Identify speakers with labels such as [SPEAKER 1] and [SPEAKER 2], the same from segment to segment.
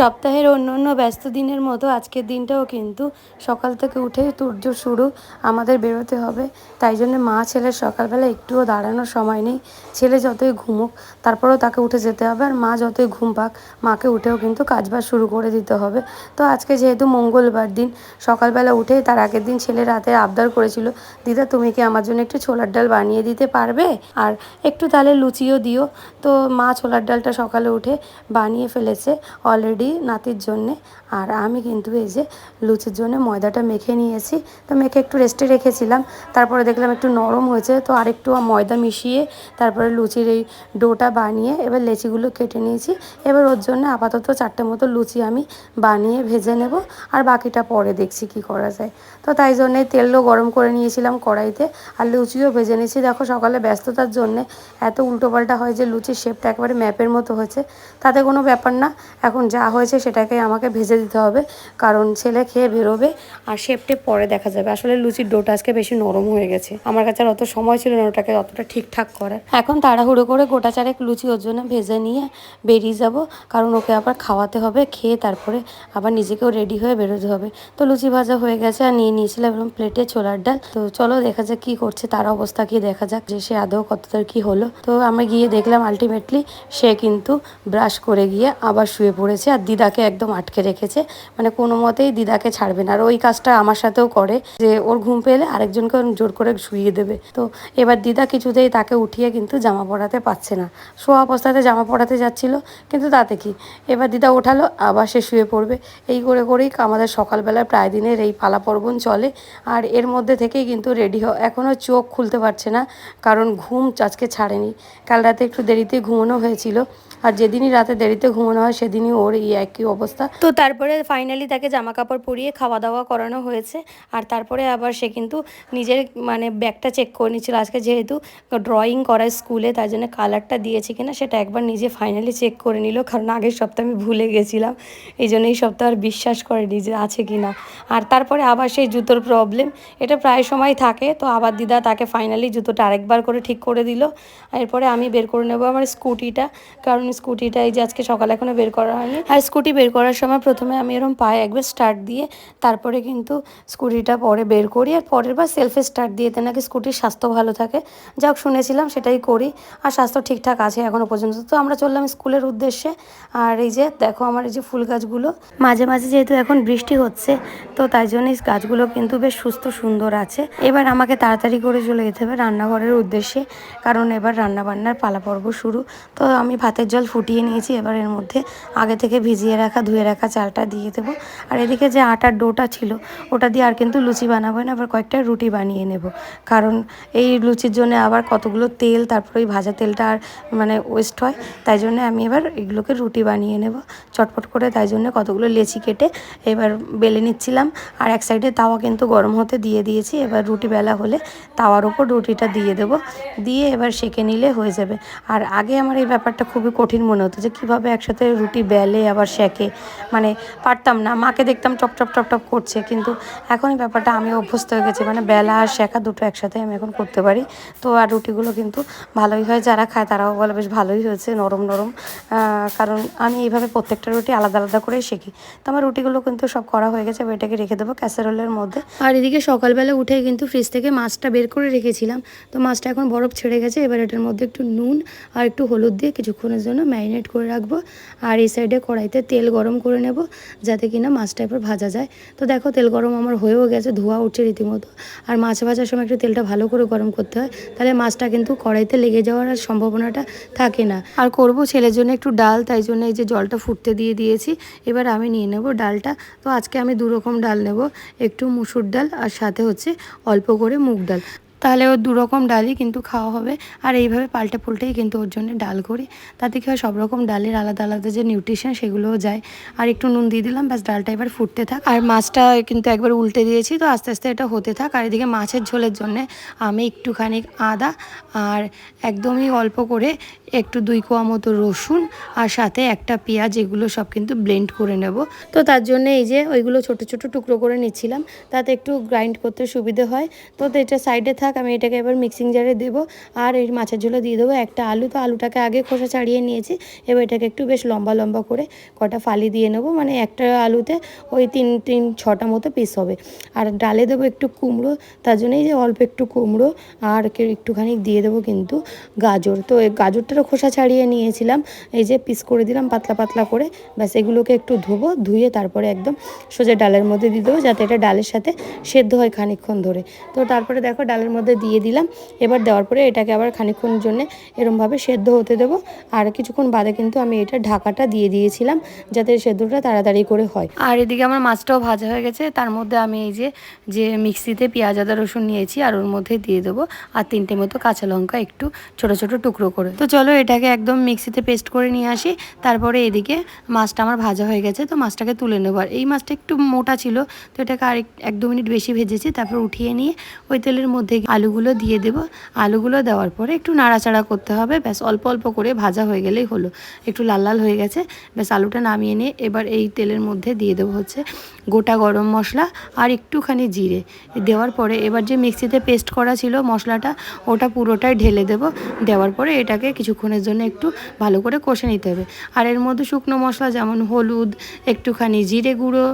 [SPEAKER 1] সপ্তাহের অন্য অন্য ব্যস্ত দিনের মতো আজকের দিনটাও কিন্তু সকাল থেকে উঠেই তুর্য শুরু আমাদের বেরোতে হবে। তাই জন্য মা ছেলের সকালবেলা একটুও দাঁড়ানোর সময় নেই। ছেলে যতই ঘুমুক, তারপরেও তাকে উঠে যেতে হবে আর মা যতই ঘুম পাক, মাকে উঠেও কিন্তু কাজবাজ শুরু করে দিতে হবে। তো আজকে যেহেতু মঙ্গলবার দিন, সকালবেলা উঠেই তার আগের দিন ছেলে রাতে আবদার করেছিল, দিদা, তুমি কি আমার জন্য একটু ছোলার ডাল বানিয়ে দিতে পারবে? আর একটু তাহলে লুচিও দিও। তো মা ছোলার ডালটা সকালে উঠে বানিয়ে ফেলেছে। অলরেডি নাতির জন্যে আর আমি কিন্তু এই যে লুচির জন্য ময়দাটা মেখে নিয়েছি। তো মেখে একটু রেস্টে রেখেছিলাম। তারপরে দেখলাম একটু নরম হয়েছে, তো আরেকটু ময়দা মিশিয়ে তারপরে লুচির এই ডোটা বানিয়ে এবার লেচিগুলো কেটে নিয়েছি। এবার ওর জন্য আপাতত চারটে মতো লুচি আমি বানিয়ে ভেজে নেব। আর বাকিটা পরে দেখছি কি করা যায়। তো তাই জন্যে তেলও গরম করে নিয়েছিলাম কড়াইতে। আর লুচিও ভেজে নিয়েছি। দেখো সকালে ব্যস্ততার জন্যে এত উল্টোপাল্টা হয় যে লুচির শেপটা একেবারে ম্যাপের মতো হয়েছে। তাতে কোনো ব্যাপার না। এখন যা হয়েছে সেটাকে আমাকে ভেজে দিতে হবে, কারণ ছেলে খেয়ে বেরোবে আর শেপটে পরে দেখা যাবে। আসলে লুচির ডোটা আজকে বেশি নরম হয়ে গেছে। আমার কাছে আর অত সময় ছিল না ওটাকে অতটা ঠিকঠাক করার। এখন তাড়াহুড়ো করে গোটা চারেক লুচি ওর জন্য ভেজে নিয়ে বেরিয়ে যাব, কারণ ওকে আবার খাওয়াতে হবে, খেয়ে তারপরে আবার নিজেকেও রেডি হয়ে বেরোতে হবে। তো লুচি ভাজা হয়ে গেছে আর নিয়ে নিয়েছিলাম এরকম প্লেটে ছোলার ডাল। তো চলো দেখা যাক কি করছে, তার অবস্থা কি দেখা যাক, যে সে আদৌ কতদূর কি হলো। তো আমরা গিয়ে দেখলাম আলটিমেটলি সে কিন্তু ব্রাশ করে গিয়ে আবার শুয়ে পড়েছে আর দিদাকে একদম আটকে রেখেছে। মানে কোনো মতেই দিদাকে ছাড়বে না। আর ওই কাজটা আমার সাথেও করে যে ওর ঘুম পেলে আরেকজনকে জোর করে শুইয়ে দেবে। তো এবার দিদা কিছুতেই তাকে উঠিয়ে কিন্তু জামা পরাতে পারছে না। শোয়া অবস্থাতে জামা পরাতে যাচ্ছিল, কিন্তু তাতে কি? এবার দিদা ওঠালো, আবার সে শুয়ে পড়বে। এই করে করেই আমাদের সকালবেলায় প্রায় দিনের এই পালা পর্বণ চলে। আর এর মধ্যে থেকেই কিন্তু রেডি হ এখনও চোখ খুলতে পারছে না, কারণ ঘুম আজকে ছাড়েনি। কাল রাতে একটু দেরিতে ঘুমানো হয়েছিল। আর যেদিনই রাতে দেরিতে ঘুমানো হয়, সেদিনই ওর এই একই অবস্থা। তো তারপরে ফাইনালি তাকে জামা কাপড় পরিয়ে খাওয়া দাওয়া করানো হয়েছে। আর তারপরে আবার সে কিন্তু নিজের মানে ব্যাগটা চেক করে নিচ্ছিল আজকে যেহেতু ড্রয়িং করায় স্কুলে তাই জন্য কালারটা দিয়েছে কিনা, সেটা একবার নিজে ফাইনালি চেক করে নিল। কারণ আগের সপ্তাহে আমি ভুলে গেছিলাম। এই জন্য এই সপ্তাহ আর বিশ্বাস করেনি যে আছে কি না আর তারপরে আবার সেই জুতোর প্রবলেম এটা প্রায় সময় থাকে। তো আবার দিদা তাকে ফাইনালি জুতোটা আরেকবার করে ঠিক করে দিল। এরপরে আমি বের করে নেব আমার স্কুটিটা কারণ স্কুটিটা এই যে আজকে সকালে এখনও বের করা হয়নি। আর স্কুটি বের করার সময় প্রথমে আমি এরকম পায়ে একবার স্টার্ট দিয়ে, তারপরে কিন্তু স্কুটিটা পরে বের করি আর পরের বার সেলফে স্টার্ট দিয়ে নাকি স্কুটির স্বাস্থ্য ভালো থাকে। যাক, শুনেছিলাম সেটাই করি আর স্বাস্থ্য ঠিকঠাক আছে এখনও পর্যন্ত। তো আমরা চললাম স্কুলের উদ্দেশ্যে আর এই যে দেখো আমার এই যে ফুল গাছগুলো। মাঝে মাঝে যেহেতু এখন বৃষ্টি হচ্ছে, তো তাই জন্য এই গাছগুলো কিন্তু বেশ সুস্থ সুন্দর আছে। এবার আমাকে তাড়াতাড়ি করে চলে যেতে হবে রান্নাঘরের উদ্দেশ্যে, কারণ এবার রান্নাবান্নার পালা পর্ব শুরু। তো আমি ভাতের জল ফুটিয়ে নিয়েছি, এবার এর মধ্যে আগে থেকে ভিজিয়ে রাখা, ধুয়ে রাখা চালটা দিয়ে দেবো। আর এদিকে যে আটার ডোটা ছিল, ওটা দিয়ে আর কিন্তু লুচি বানাবো না আবার কয়েকটা রুটি বানিয়ে নেব। কারণ এই লুচির জন্য আবার কতগুলো তেল, তারপর ওই ভাজা তেলটা আর মানে ওয়েস্ট হয়, তাই জন্য আমি এবার এগুলোকে রুটি বানিয়ে নেব। চটপট করে তাই জন্য কতগুলো লেচি কেটে এবার বেলে নিচ্ছিলাম। আর এক সাইডে তাওয়া কিন্তু গরম হতে দিয়ে দিয়েছি, এবার রুটি বেলা হলে তাওয়ার উপর রুটিটা দিয়ে দেবো। দিয়ে এবার সেঁকে নিলে হয়ে যাবে। আর আগে আমার এই ব্যাপারটা খুবই কঠিন মনে হতো যে কীভাবে একসাথে রুটি বেলে আবার সেঁকে মানে পারতাম না, মাকে দেখতাম টপ টপ টপ টপ করছে। কিন্তু এখন এই ব্যাপারটা আমি অভ্যস্ত হয়ে গেছি। মানে বেলা আর শেখা দুটো একসাথে আমি এখন করতে পারি। তো আর রুটিগুলো কিন্তু ভালোই হয়, যারা খায় তারাও বলে বেশ ভালোই হয়েছে, নরম নরম। কারণ আমি এইভাবে প্রত্যেকটা রুটি আলাদা আলাদা করেই শেখি। তো আমার রুটিগুলো কিন্তু সব করা হয়ে গেছে, এবার এটাকে রেখে দেবো ক্যাসারোলের মধ্যে। আর এদিকে সকালবেলা উঠে কিন্তু ফ্রিজ থেকে মাছটা বের করে রেখেছিলাম। তো মাছটা এখন বরফ ছেড়ে গেছে, এবার এটার মধ্যে একটু নুন আর একটু হলুদ দিয়ে কিছুক্ষণের জন্য ম্যারিনেট করে রাখব আর এই সাইডে কড়াইতে তেল গরম করে নেব যাতে কিনা মাছটা এবার ভাজা যায়। তো দেখো তেল গরম আমার হয়েও গেছে, ধোয়া উঠছে রীতিমতো। আর মাছ ভাজার সময় একটু তেলটা ভালো করে গরম করতে হয়, তাহলে মাছটা কিন্তু কড়াইতে লেগে যাওয়ার আর সম্ভাবনাটা থাকে না। আর করব ছেলের জন্য একটু ডাল, তাই জন্য এই যে জলটা ফুটতে দিয়ে দিয়েছি, এবার আমি নিয়ে নেব ডালটা। তো আজকে আমি দু রকম ডাল নেব, একটু মুসুর ডাল আর সাথে হচ্ছে অল্প করে মুগ ডাল। তাহলে ওর দু রকম ডালই কিন্তু খাওয়া হবে। আর এইভাবে পাল্টে পুল্টেই কিন্তু ওর জন্য ডাল করি। তাতে কি হয়, সব রকম ডালের আলাদা আলাদা যে নিউট্রিশন সেগুলোও যায়। আর একটু নুন দিয়ে দিলাম, ব্যাস ডালটা এবার ফুটতে থাক। আর মাছটা কিন্তু একবার উল্টে দিয়েছি, তো আস্তে আস্তে এটা হতে থাক। আর এদিকে মাছের ঝোলের জন্য আমি একটুখানি আদা আর একদমই অল্প করে একটু দুই কোয়া মতো রসুন আর সাথে একটা পেঁয়াজ, এগুলো সব কিন্তু ব্লেন্ড করে নেব। তো তার জন্য এই যে ওইগুলো ছোট ছোট টুকরো করে নিচ্ছিলাম, তাতে একটু গ্রাইন্ড করতে সুবিধে হয়। তো এটা সাইডে থাক থাক, আমি এটাকে এবার মিক্সিং জারে দেবো। আর এই মাছের ঝোলে দিয়ে দেবো একটা আলু। তো আলুটাকে আগে খোসা ছাড়িয়ে নিয়েছি। এবার এটাকে একটু বেশ লম্বা লম্বা করে কটা ফালি দিয়ে নেব। মানে একটা আলুতে ওই তিন তিন, ছটা মতো পিস হবে। আর ডালে দেবো একটু কুমড়ো। তার জন্যই যে অল্প একটু কুমড়ো। আর একটুখানি দিয়ে দেবো কিন্তু গাজর। তো এই গাজরটারও খোসা ছাড়িয়ে নিয়েছিলাম। এই যে পিস করে দিলাম পাতলা পাতলা করে। ব্যাস, এগুলোকে একটু ধোবো, ধুয়ে তারপরে একদম সোজা ডালের মধ্যে দিয়ে দেবো। যাতে এটা ডালের সাথে সেদ্ধ হয় খানিকক্ষণ ধরে। তো তারপরে দেখো ডালের মধ্যে দিয়ে দিলাম। এবার দেওয়ার পরে এটাকে আবার খানিকক্ষণের জন্য এরমভাবে সেদ্ধ হতে দেবো। আর কিছুক্ষণ বাদে কিন্তু আমি এটা ঢাকাটা দিয়ে দিয়েছিলাম, যাতে সেদ্ধটা তাড়াতাড়ি করে হয়। আর এদিকে আমার মাছটাও ভাজা হয়ে গেছে। তার মধ্যে আমি এই যে যে মিক্সিতে পেঁয়াজ, আদা, রসুন নিয়েছি, আর ওর মধ্যে দিয়ে দেবো আর তিনটে মতো কাঁচা লঙ্কা একটু ছোট ছোট টুকরো করে। তো চলো এটাকে একদম মিক্সিতে পেস্ট করে নিয়ে আসি। তারপরে এদিকে মাছটা আমার ভাজা হয়ে গেছে, তো মাছটাকে তুলে নেব। আর এই মাছটা একটু মোটা ছিল, তো এটাকে আর এক দু মিনিট বেশি ভেজেছি, তারপর উঠিয়ে নিয়ে ওই তেলের মধ্যে আলুগুলো দিয়ে দেবো। আলুগুলো দেওয়ার পরে একটু নাড়াচাড়া করতে হবে। ব্যাস, অল্প অল্প করে ভাজা হয়ে গেলেই হলো। একটু লাল লাল হয়ে গেছে। ব্যাস, আলুটা নামিয়ে নিয়ে এবার এই তেলের মধ্যে দিয়ে দেবো হচ্ছে গোটা গরম মশলা আর একটুখানি জিরে। দেওয়ার পরে এবার যে মিক্সিতে পেস্ট করা ছিল মশলাটা, ওটা পুরোটাই ঢেলে দেবো। দেওয়ার পরে এটাকে কিছুক্ষণের জন্য একটু ভালো করে কষে নিতে হবে। আর এর মধ্যে শুকনো মশলা যেমন হলুদ, একটুখানি জিরে গুঁড়ো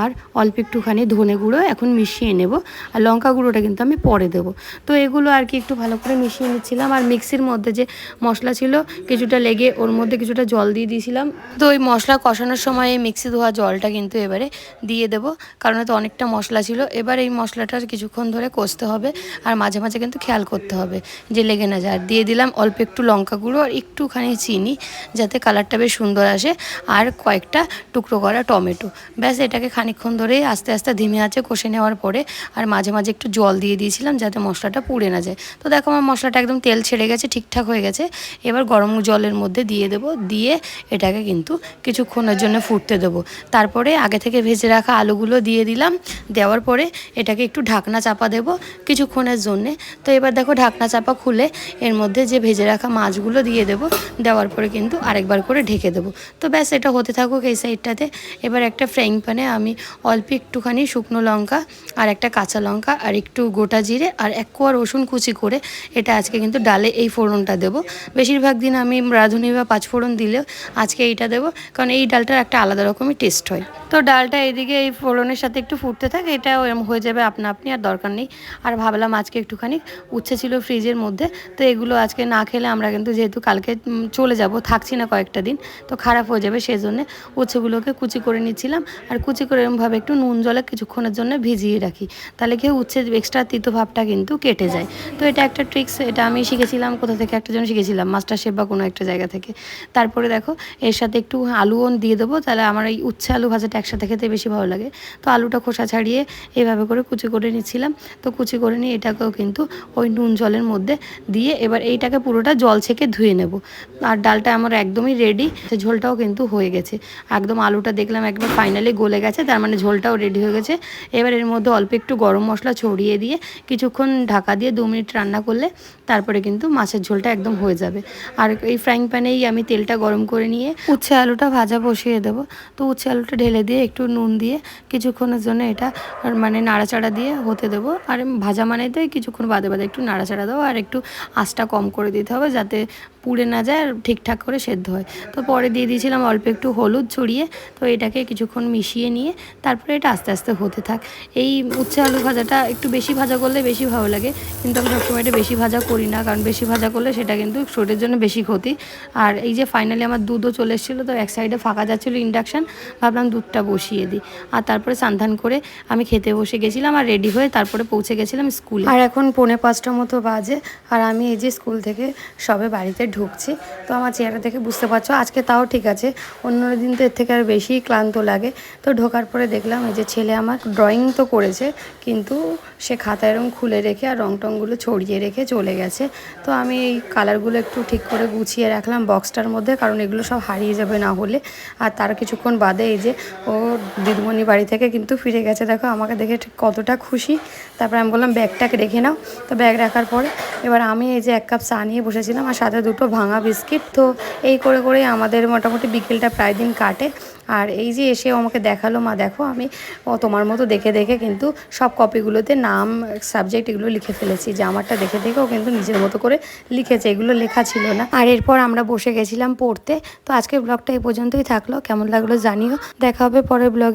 [SPEAKER 1] আর অল্প একটুখানি ধনে গুঁড়ো এখন মিশিয়ে নেব। আর লঙ্কা গুঁড়োটা কিন্তু আমি পরে দেবো। তো এগুলো আর কি একটু ভালো করে মিশিয়ে নিচ্ছিলাম। আর মিক্সির মধ্যে যে মশলা ছিল, কিছুটা লেগে ওর মধ্যে কিছুটা জল দিয়ে দিয়েছিলাম। তো ওই মশলা কষানোর সময় এই মিক্সি ধোয়া জলটা কিন্তু এবারে দিয়ে দেবো, কারণ তো অনেকটা মশলা ছিল। এবার এই মশলাটা কিছুক্ষণ ধরে কষতে হবে, আর মাঝে মাঝে কিন্তু খেয়াল করতে হবে যে লেগে না যায়। আর দিয়ে দিলাম অল্প একটু লঙ্কা গুঁড়ো আর একটুখানি চিনি, যাতে কালারটা বেশ সুন্দর আসে। আর কয়েকটা টুকরো করা টমেটো। ব্যাস, এটাকে খানিকক্ষণ ধরে আস্তে আস্তে ধিমে আছে কষে নেওয়ার পরে আর মাঝে মাঝে একটু জল দিয়ে দিয়েছিলাম, যাতে মশলাটা পুড়ে না যায়। তো দেখো আমার মশলাটা একদম তেল ছেড়ে গেছে, ঠিকঠাক হয়ে গেছে। এবার গরম জলের মধ্যে দিয়ে দেবো। দিয়ে এটাকে কিন্তু কিছুক্ষণের জন্য ফুটতে দেবো। তারপরে আগে থেকে ভেজে রাখা আলুগুলো দিয়ে দিলাম। দেওয়ার পরে এটাকে একটু ঢাকনা চাপা দেবো কিছুক্ষণের জন্যে। তো এবার দেখো ঢাকনা চাপা খুলে এর মধ্যে যে ভেজে রাখা মাছগুলো দিয়ে দেবো, দেওয়ার পরে কিন্তু আরেকবার করে ঢেকে দেবো। তো ব্যাস, এটা হতে থাকুক এই সাইডটাতে। এবার একটা ফ্রাইং প্যানে আমি অল্প একটুখানি শুকনো লঙ্কা আর একটা কাঁচা লঙ্কা আর একটু গোটা জিরে আর এক কোয়া রসুন কুচি করে এটা আজকে কিন্তু ডালে এই ফোড়নটা দেবো। বেশিরভাগ দিন আমি রাঁধুনি বা পাঁচফোড়ন দিলেও আজকে এইটা দেবো, কারণ এই ডালটার একটা আলাদা রকমই টেস্ট হয়। তো ডালটা এইদিকে এই ফোড়নের সাথে একটু ফুটতে থাকে, এটা এরম হয়ে যাবে আপনা আপনি আর দরকার নেই। আর ভাবলাম আজকে একটুখানি উচ্ছে ছিল ফ্রিজের মধ্যে, তো এগুলো আজকে না খেলে আমরা কিন্তু যেহেতু কালকে চলে যাব, থাকছি না কয়েকটা দিন, তো খারাপ হয়ে যাবে সেই জন্যে উচ্ছেগুলোকে কুচি করে নিচ্ছিলাম। আর কুচি করে এরমভাবে একটু নুন জলে কিছুক্ষণের জন্য ভিজিয়ে রাখি, তাহলে কি উচ্ছে এক্সট্রা তিতো ভাবটা কিন্তু কেটে যায়। তো এটা একটা ট্রিক্স এটা আমি শিখেছিলাম, কোথা থেকে একটা জন্য শিখেছিলাম মাস্টার শেফ বা কোনো একটা জায়গা থেকে। তারপরে দেখো, এর সাথে একটু আলুও দিয়ে দেবো, তাহলে আমার এই উচ্ছে আলু ভাজাটা একসাথে খেতে বেশি ভালো লাগে। তো আলুটা খোসা ছাড়িয়ে এইভাবে করে কুচি করে নিচ্ছিলাম। তো কুচি করে নিয়ে এটাকেও কিন্তু ওই নুন জলের মধ্যে দিয়ে এবার এইটাকে পুরোটা জল ছেঁকে ধুয়ে নেব। আর ডালটা আমার একদমই রেডি ঝোলটাও কিন্তু হয়ে গেছে। একদম আলুটা দেখলাম একবার ফাইনালি গলে গেছে, তার মানে ঝোলটাও রেডি হয়ে গেছে। এবার এর মধ্যে অল্প একটু গরম মশলা ছড়িয়ে দিয়ে কিছুক্ষণ ঢাকা দিয়ে দু মিনিট রান্না করলে তারপরে কিন্তু মাছের ঝোলটা একদম হয়ে যাবে। আর এই ফ্রাইং প্যানেই আমি তেলটা গরম করে নিয়ে উচ্ছে আলুটা ভাজা বসিয়ে দেবো। তো উচ্ছে আলুটা ঢেলে দিয়ে একটু নুন দিয়ে কিছুক্ষণের জন্য এটা মানে নাড়াচাড়া দিয়ে হতে দেবো। আর ভাজা মানে তো কিছুক্ষণ বাদে বাদে একটু নাড়াচাড়া দেবো আর একটু আঁচটা কম করে দিতে হবে যাতে পুড়ে না যায় আর ঠিকঠাক করে সেদ্ধ হয়। তো পরে দিয়ে দিয়েছিলাম অল্প একটু হলুদ ছড়িয়ে, তো এটাকে কিছুক্ষণ মিশিয়ে নিয়ে তারপরে এটা আস্তে আস্তে হতে থাক। এই উচ্ছে আলু ভাজাটা একটু বেশি ভাজা করলে বেশি ভালো লাগে, কিন্তু আমি সবসময় এটা বেশি ভাজা করি না, কারণ বেশি ভাজা করলে সেটা কিন্তু শরীরের জন্য বেশি ক্ষতি। আর এই যে ফাইনালি আমার দুধও চলে এসেছিল, তো এক সাইডে ফাঁকা যাচ্ছিল ইন্ডাকশান ভাবলাম দুধটা বসিয়ে দিই। আর তারপরে সান্ধান করে আমি খেতে বসে গেছিলাম আর রেডি হয়ে তারপরে পৌঁছে গেছিলাম স্কুলে। আর এখন পৌনে পাঁচটা মতো বাজে, আর আমি এই যে স্কুল থেকে সবে বাড়িতে ঢুকছি। তো আমার চেহারা দেখে বুঝতে পারছ, আজকে তাও ঠিক আছে। অন্য দিন তো এর থেকে আর বেশি ক্লান্ত লাগে। তো ঢোকার পরে দেখলাম এই যে ছেলে আমার ড্রয়িং তো করেছে, কিন্তু সে খাতা এরকম খুলে রেখে আর রং টংগুলো ছড়িয়ে রেখে চলে গেছে। তো আমি এই কালারগুলো একটু ঠিক করে গুছিয়ে রাখলাম বক্সটার মধ্যে, কারণ এগুলো সব হারিয়ে যাবে না হলে। আর তার কিছুক্ষণ বাদে এই যে ও দিদিমণি বাড়ি থেকে কিন্তু ফিরে গেছে। দেখো, আমাকে দেখে কতটা খুশি। তারপর আমি বললাম ব্যাগটাকে রেখে নাও। তো ব্যাগ রাখার পরে এবার আমি এই যে এক কাপ চা নিয়ে বসেছিলাম, আর সাথে দুটো দুটো ভাঙা বিস্কিট। তো এই করে করে আমাদের মোটামুটি বিকেলটা প্রায় দিন কাটে। আর এই যে এসে আমাকে দেখাল, মা, দেখো, আমি ও তোমার মতো দেখে দেখে কিন্তু সব কপিগুলোতে নাম সাবজেক্ট এগুলো লিখে ফেলেছি। যে আমারটা দেখে দেখে ও কিন্তু নিজের মতো করে লিখেছে, এগুলো লেখা ছিল না। আর এরপর আমরা বসে গেছিলাম পড়তে। তো আজকের ব্লগটা এই পর্যন্তই থাকল। কেমন লাগল জানিও। দেখা হবে পরের ব্লগ